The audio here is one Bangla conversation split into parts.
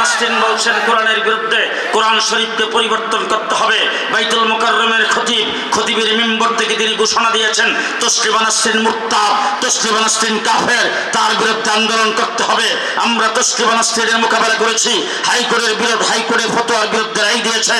নাসরিন বলছেন, কোরআনের বিরুদ্ধে কোরআন শরীফকে পরিবর্তন করতে হবে। বাইতুল খতিব, খতিবের মেম্বর থেকে তিনি ঘোষণা দিয়েছেন কাফের, তার বিরুদ্ধে আন্দোলন করতে হবে। আমরা মোকাবেলা করেছি, হাইকোর্টের হাইকোর্টের ফতোয়ার বিরুদ্ধে রায় দিয়েছে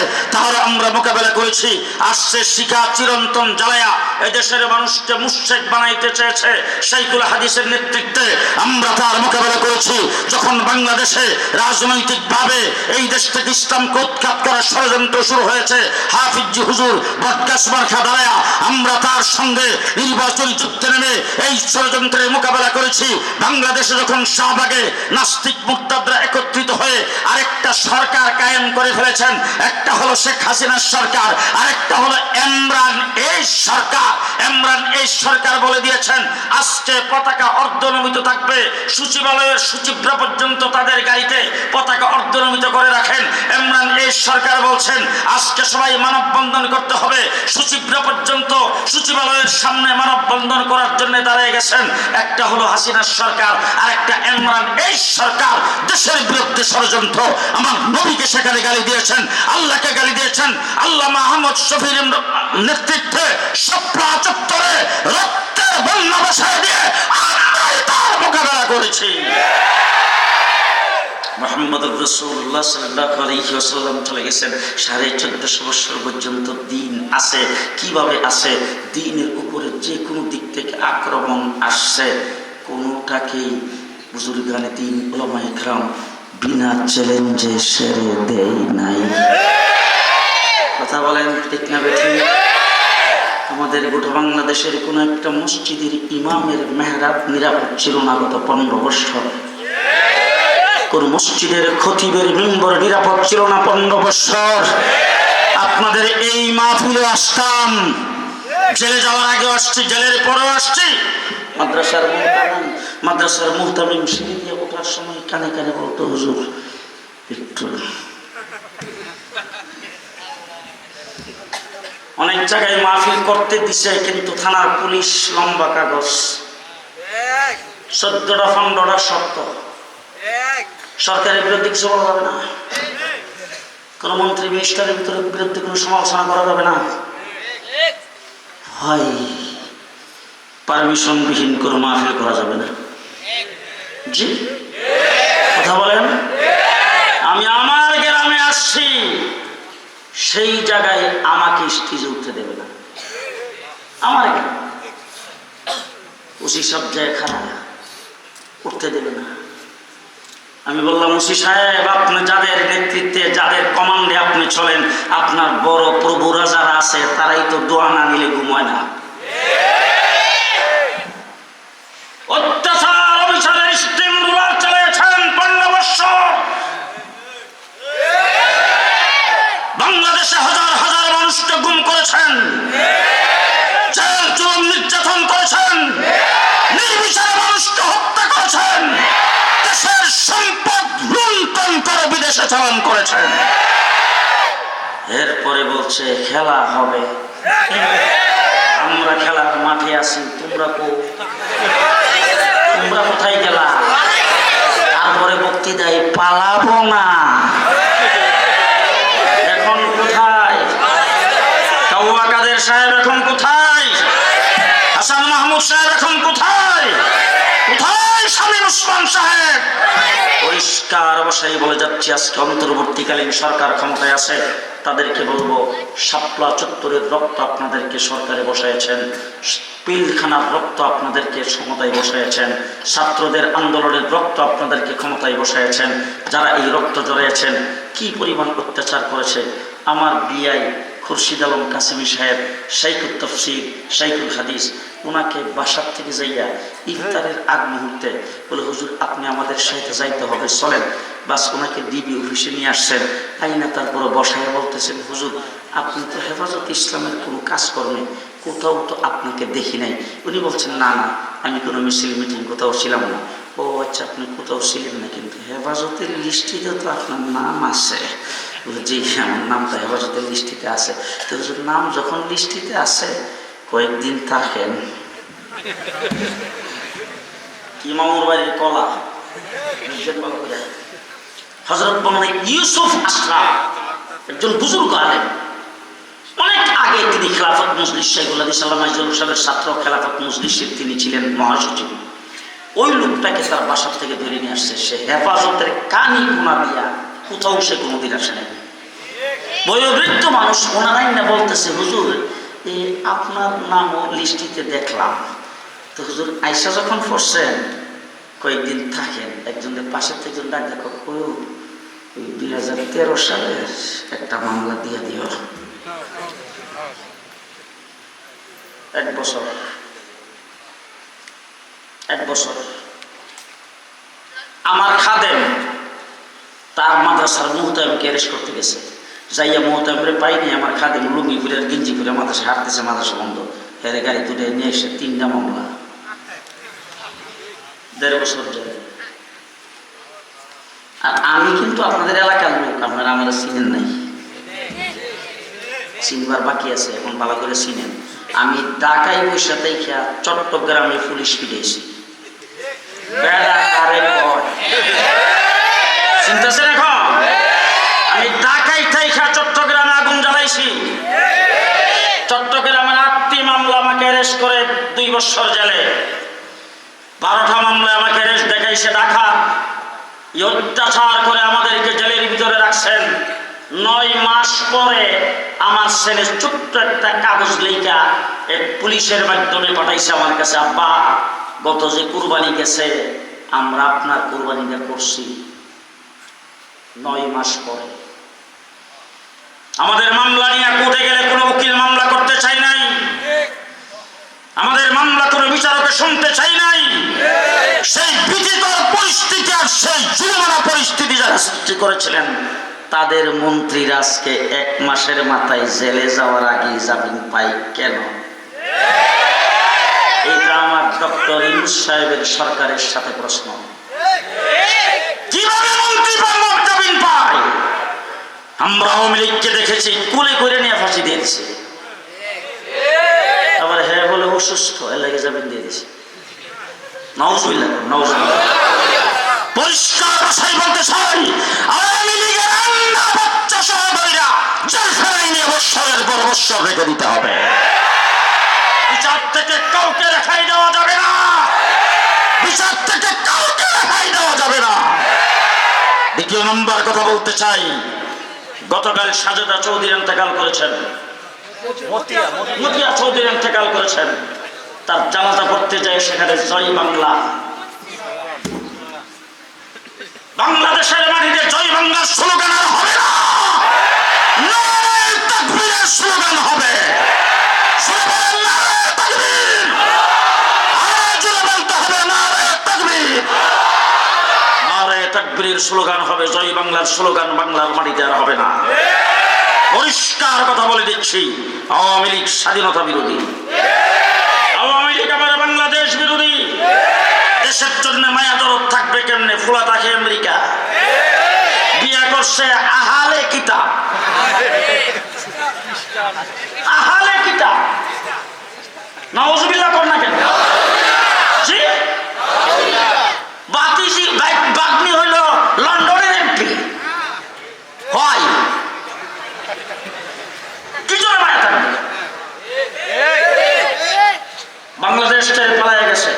আমরা মোকাবেলা করেছি। আসছে শিখা চিরন্তন জ্বালায়া এদেশের মানুষকে মুশেক বানাইতে চেয়েছে সেইগুলো হাদিসের নেতৃত্বে। আমরা তার মোকাবেলা করেছি, যখন বাংলাদেশে রাজনৈতিকভাবে এই দেশ থেকে ইসলামকে উৎখাত করার ষড়যন্ত্র শুরু হয়েছে। হাফিজি হুজুর বদকাস মার্খা দাঁড়ায়া আমরা তার সঙ্গে নির্বাচনী যুদ্ধে নেমে এই ষড়যন্ত্রের মোকাবেলা করেছি। বাংলাদেশে যখন শাহবাগে নাস্তিক মুক্তাদরা একত্রিত হয়ে আরেকটা সরকার কায়েম করে ফেলেছেন, একটা হলো শেখ হাসিনার সরকার, আরেকটা হলো এমরান এই সরকার। এমরান এই সরকার বলে দিয়েছেন, আজকে পতাকা অর্ধনমিত থাকবে, সচিবালয়ের সচিবরা পর্যন্ত তাদের গাড়িতে পতাকা অর্ধনমিত করে রাখেন। এমরান এই সরকার বলছেন, আজকে সবাই মানববন্ধন করতে হবে, সচিবরা পর্যন্ত সচিবালয়ের সামনে মানববন্ধন করার জন্য দাঁড়িয়ে গেছেন। একটা হলো হাসিনার সরকার আর একটা এমরান এই সরকার দেশের বিরুদ্ধে ষড়যন্ত্র। আমার নবীকে সেখানে গালি দিয়েছেন, আল্লাহকে গালি দিয়েছেন। আল্লাহ মাহমদ শফির নেতৃত্বে সপ্লা চত্বরে রক্তের বন্যা বসায় দিয়ে আমরাই তার মোকাবেলা করেছি। মোহাম্মদ রসুল্লাহ সাল্লাহ আলহি আসাল্লাম চলে গেছেন। সাড়ে চোদ্দশো বছর পর্যন্ত দিন আছে। কীভাবে আছে? দিনের উপরে যে কোনো দিক থেকে আক্রমণ আসছে। কোনোটাকেই বুজুর্গানে দিন ওলামা ইকরাম বিনা চ্যালেঞ্জে সেরে দেয় নাই। কথা বলেন ঠিক না আমাদের গোটা বাংলাদেশের কোনো একটা মসজিদের ইমামের মেহরাব নিরাপদ ছিল না গত পনেরো বছর। কোন মসজিদের খতিবের মেম্বর নিরাপদ ছিল না পনেরো বছর। আপনাদের এই মাহফিলে আসতাম। জেলে যাওয়ার আগে আসছি, জেলের পরেও আসছি। মাদ্রাসার মাদ্রাসার মুহতামিম সিঁড়ি দিয়ে ওঠার সময় কানে কানে বলতো, হুজুর, একটু অনেক জায়গায় মাহফিল করতে দিছে, কিন্তু থানার পুলিশ লম্বা কাগজ। চোদ্দটা, পনেরোটা শর্ত সরকারের বিরুদ্ধে কিছু বলা যাবে না। কোনো মন্ত্রী, মিনিস্টারের ভিতরে বিরুদ্ধে কোনো সমালোচনা করা যাবে না। হয় পারমিশনবিহীন কোনো মাহফিল করা যাবে না। জি? কথা বলেন? আমি আমার গ্রামে আসছি, সেই জায়গায় আমাকে স্টেজে উঠতে দেবে না। আমার ওসি সব জায়গায় খারাপ উঠতে দেবে না। আমি বললাম মুসি সাহেব, আপনি যাদের নেতৃত্বে, যাদের কমান্ডে আপনি চলেন, আপনার বড় প্রভুরা যারা আছে, তারাই তো দোয়া না নিলে ঘুমায় না। অত্যাচার, অবিচারের স্টিম রুলার চালিয়েছেন পনেরো বাংলাদেশে হাজার হাজার মানুষকে গুম করেছেন। চালান করেছেন এরপরে বলছে, খেলা হবে। আমরা খেলার মাঠে আছি, তোমরা কো? তোমরা কোথায় গেলা? তারপরে বক্তৃতায়, পালাবো না। এখন কোথায়? কাদের সাহেব এখন কোথায়? হাসান মাহমুদ সাহেব এখন কোথায়? কোথায়? শামীম উসমান সাহেব। পরিষ্কার অবশ্যই বলে যাচ্ছি, আজকে অন্তর্বর্তীকালীন সরকার ক্ষমতায় আছে, তাদেরকে বলব, শাপলা চত্বরের রক্ত আপনাদেরকে সরকারে বসাইছেন পিলখানার রক্ত আপনাদেরকে ক্ষমতায় বসাইছেন ছাত্রদের আন্দোলনের রক্ত আপনাদেরকে ক্ষমতায় বসাইছেন যারা এই রক্ত জড়িয়েছেন কি পরিমাণ অত্যাচার করেছে? আমার বিআই খুরশিদ আলম কাসিমি সাহেব শাইকুল তফসির শাইকুল হাদিস ওনাকে বাসার থেকে যাইয়া ইফতারের আগ মুহূর্তে বলে হুজুর আপনি আমাদের সাথে যাইতে হবে চলেন। বাস ওনাকে ডিবি অফিসে নিয়ে আসছেন। আইনা তারপরে বসায় বলতেছেন হুজুর আপনি তো হেফাজত ইসলামের কোনো কাজকর্মে কোথাও তো আপনাকে দেখি নাই। উনি বলছেন না না আমি কোনো মিছিল মিটিং কোথাও ছিলাম না। ও আচ্ছা আপনি কোথাও ছিলেন না কিন্তু হেফাজতের লিস্টিতে তো আপনার নাম আছে। জি আমার নামটা হেফাজতের লিস্টিতে আছে। তো হুজুর, নাম যখন লিস্টিতে আছে কয়েকদিন থাকেন। ইমামুর বাড়ির কলা? হজরত মোহাম্মদ ইউসুফ আশরাফ একজন বুজুর্গ আলেন অনেক আগে তিনি খেলাফত মজলিস শেখুল আদি সাল্লাম সাহেবের ছাত্র খেলাফত মজলিসের তিনি ছিলেন মহাসচিব। ওই লোকটাকে তার বাসার থেকে ধরে নিয়ে আসছে। সে হেফাজতের কানি কোনা দিয়া কোথাও সে কোনোদিন আসে নাই। বয়োবৃদ্ধ মানুষ ওনারাই না বলতেছে, হুজুর আপনার নামও লিস্টিতে দেখলাম। তো হুজুর আইসা যখন পড়ছেন, কয়েকদিন থাকেন একজনের পাশের থেকে ডাক দেখো ওই দুই হাজার তেরো সালে একটা মামলা দিয়ে দিও। এক বছর। এক বছর। আমার খাদেম তার মাদ্রাসার মুহতামকে অ্যারেস্ট করতে গেছে। যাইয়া মুহতামরে পাইনি, আমার খাদেম লুঙ্গি ঘুরে আর গেঞ্জি ঘুরে মাদ্রাসা হাঁটতেছে, মাদ্রাসা বন্ধ। হেরে গাড়ি তুলে নিয়ে এসে তিনটা মামলা। দেড় বছর আর আমি কিন্তু আপনাদের এলাকার লোক, আপনারা আমরা চিনেন নাই। চিনবার বাকি আছে, এখন ভালো করে চিনেন। আমি ঢাকায় বসে থেকে চট্টগ্রামে পুলিশ ফিরেছি কারে কয় চিনতেছেন এখন? আমি থাইখা চট্টগ্রামে আগুন জ্বালাইছি। চট্টগ্রামের আটটি মামলা আমাকে অ্যারেস্ট করে দুই বছর জেলে। বারোটা মামলায় আমাকে রেস্ট দেখাইছে এই অত্যাচার করে আমাদেরকে জেলের ভিতরে রাখছেন। নয় মাস পরে আমার ছেলে ছোট্ট একটা কাগজ লেখা এক পুলিশের মাধ্যমে পাঠাইছে আমার কাছে, আব্বা, গত যে কুরবানি গেছে, আমরা আপনার কুরবানিটা করছি। নয় মাস পরে। আমাদের মামলা নিয়ে কোর্টে গেলে কোনো উকিল মামলা করতে চাই নাই। আমাদের মামলা কোনো বিচারকে শুনতে চাই নাই। সেই বিধিকর পরিস্থিতি আর সেই জুলমানা পরিস্থিতি যারা সৃষ্টি করেছিলেন, তাদের মন্ত্রীরা আজকে এক মাসের মাথায় জেলে যাওয়ার আগে জামিন পাই কেন? এটা আমার ডক্টর ইউনুস সাহেবের সরকারের সাথে প্রশ্ন। কীভাবে মন্ত্রী জামিন পায়? আমরা আওয়ামী দেখেছি, কুলে করে নিয়ে ফাঁসি দিয়েছে আবার হ্যাঁ বলে অসুস্থ, এর লাগে যাবেন দিয়ে নওজবিল্লাহ পরিষ্কার বলতে চাই দিতে হবে। বিচার থেকে কাউকে রেখাই যাবে না। বিচার থেকে কাউকে যাবে না। দ্বিতীয় নম্বর কথা বলতে চাই গতকাল সাজেদা চৌধুরী ইন্তেকাল করেছেন। মতিয়া চৌধুরী ইন্তেকাল করেছেন। তার জানাজা পড়তে যায় সেখানে জয় বাংলা। বাংলাদেশের মাটিতে জয় বাংলার স্লোগান আর হবে না। স্লোগান হবে। তাকবীর! নারায়ে তাকবীরের স্লোগান হবে, জয় বাংলার স্লোগান বাংলার মাটিতে আর হবে না। পরিষ্কার কথা বলে দিচ্ছি, আওয়ামী লীগ স্বাধীনতা বিরোধী। আওয়ামী লীগ আবার বাংলাদেশ বিরোধী। দেশের জন্য মায়া দরদ থাকবে কেমনে? ফুলা থাকে আমেরিকা। বিয়া করছে আহালে কিতাব। আহালে কিতাব। নওয়াজবিল্লাহ কর না কেন? জি? বাতিজি বাগ্নি হইল লন্ডনের এমপি হয়। কি বাংলাদেশ ছেড়ে পালায় গেছে।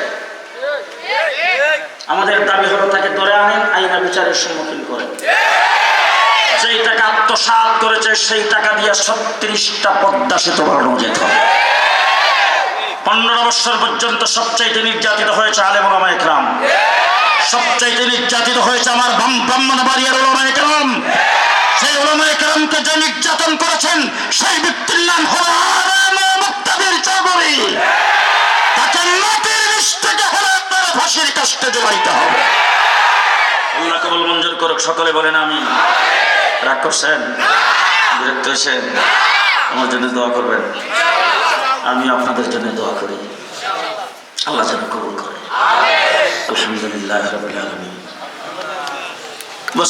আমাদের দাবি হলো তাকে ধরে আনেন আইনা বিচারের সম্মুখীন করেন। যেই টাকা আত্মসাৎ করেছে, সেই টাকা দিয়ে ছত্রিশটা পদ্মা সেতু বানানো যেত পনেরো বছর পর্যন্ত সবচাইতে নির্যাতিত হয়েছে আলেম একরাম সবচাইতে নির্যাতিত হয়েছে আমার ব্রাহ্ম- ব্রাহ্মণ বাড়িয়ার ওলামা একরাম সেই ওলামা একরামকে যে নির্যাতন করেছেন, সেই ব্যক্তির নাম হলো মঞ্জুর করুক, সকলে বলেন আমি জন্য করবেন। আমি আপনাদের জন্য দোয়া করি। আল্লাহ যেন কবুল করে আলহামদুলিল্লাহ রবিল আলমী